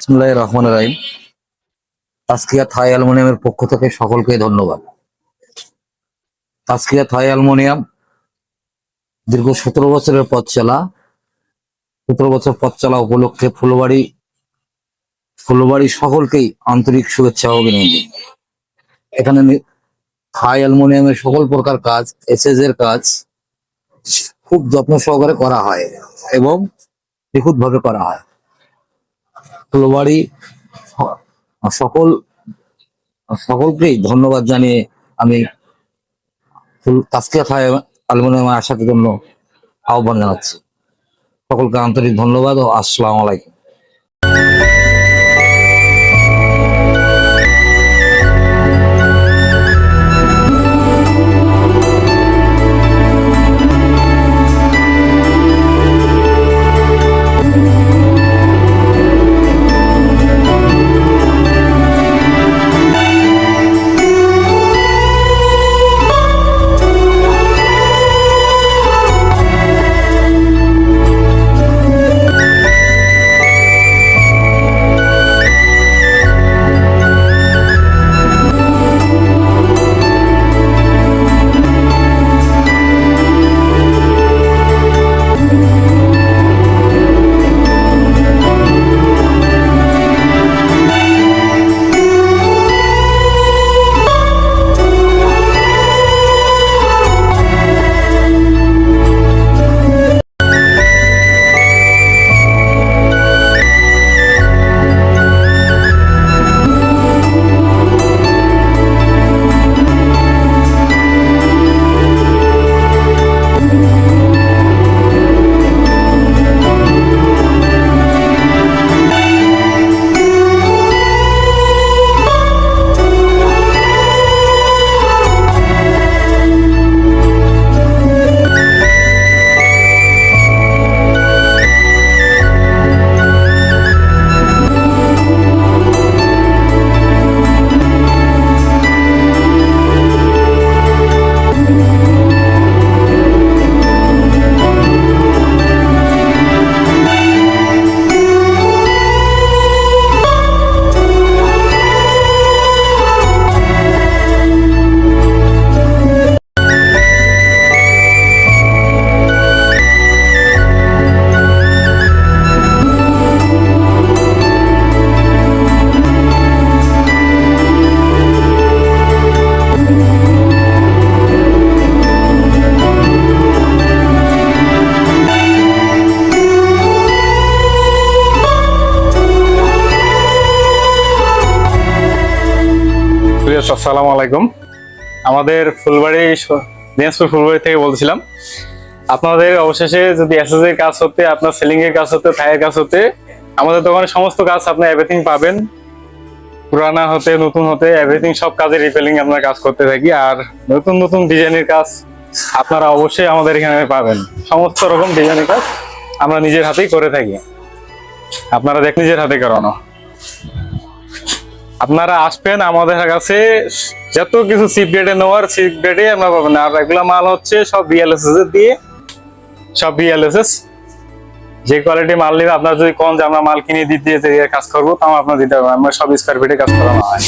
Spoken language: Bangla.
বিসমুল্লাহ রহমান রাহিম। তাস্কিয়া থাই অ্যালুমিনিয়ামের পক্ষ থেকে সকলকে ধন্যবাদ। তাস্কিয়া থাই অ্যালুমিনিয়াম দীর্ঘ সতেরো বছরের পথ চলা। সতেরো বছর পথ চলা উপলক্ষে ফুলবাড়ি ফুলবাড়ি সকলকেই আন্তরিক শুভেচ্ছা অভিনন্দন। এখানে থাই অ্যালুমিনিয়ামের সকল প্রকার কাজ, এসএস এর কাজ খুব যত্ন সহকারে করা হয় এবং নিখুঁত ভাবে করা হয়। ফুলবাড়ি সকল, সকলকেই ধন্যবাদ জানিয়ে আমি তাসকিয়া থাই অ্যালুমিনিয়ামে আসার জন্য আহ্বান জানাচ্ছি। সকলকে আন্তরিক ধন্যবাদ ও আসসালাম আলাইকুম। প্রিয় আসসালামু আলাইকুম। আমাদের ফুলবাড়ি দিনাজপুর ফুলবাড়ি থেকে বলছিলাম। আপনাদের অবশেষে যদি এসএস এর কাজ হতে, আপনার সেলিং এর কাজ হতে থাইয়ের কাজ হতে, আমাদের দোকানে সমস্ত কাজ আপনি এভরিথিং পাবেন। পুরানা হতে, নতুন হতে এভরিথিং সব কাজের রিপেলিং আমরা কাজ করতে থাকি। আর নতুন নতুন ডিজাইনের কাজ আপনারা অবশ্যই আমাদের এখানে পাবেন। সমস্ত রকম ডিজাইনের কাজ আমরা নিজের হাতেই করে থাকি। আপনারা দেখ নিজের হাতে করানো। আপনারা আসবেন আমাদের কাছে, যত কিছু সিপ গ্রেডে নেওয়ার সিপ গ্রেডে আমরা পাবেন আর এগুলো মাল হচ্ছে সব বিএলএসএস দিয়ে, সব বিএলএসএস যে কোয়ালিটি মাল নিবে, আপনার যদি কোন যে আমরা মাল কিনে দিতে কাজ করব, তাও আপনার দিতে হবে আমরা সব স্কোয়ার ফিটে কাজ করানো হয়।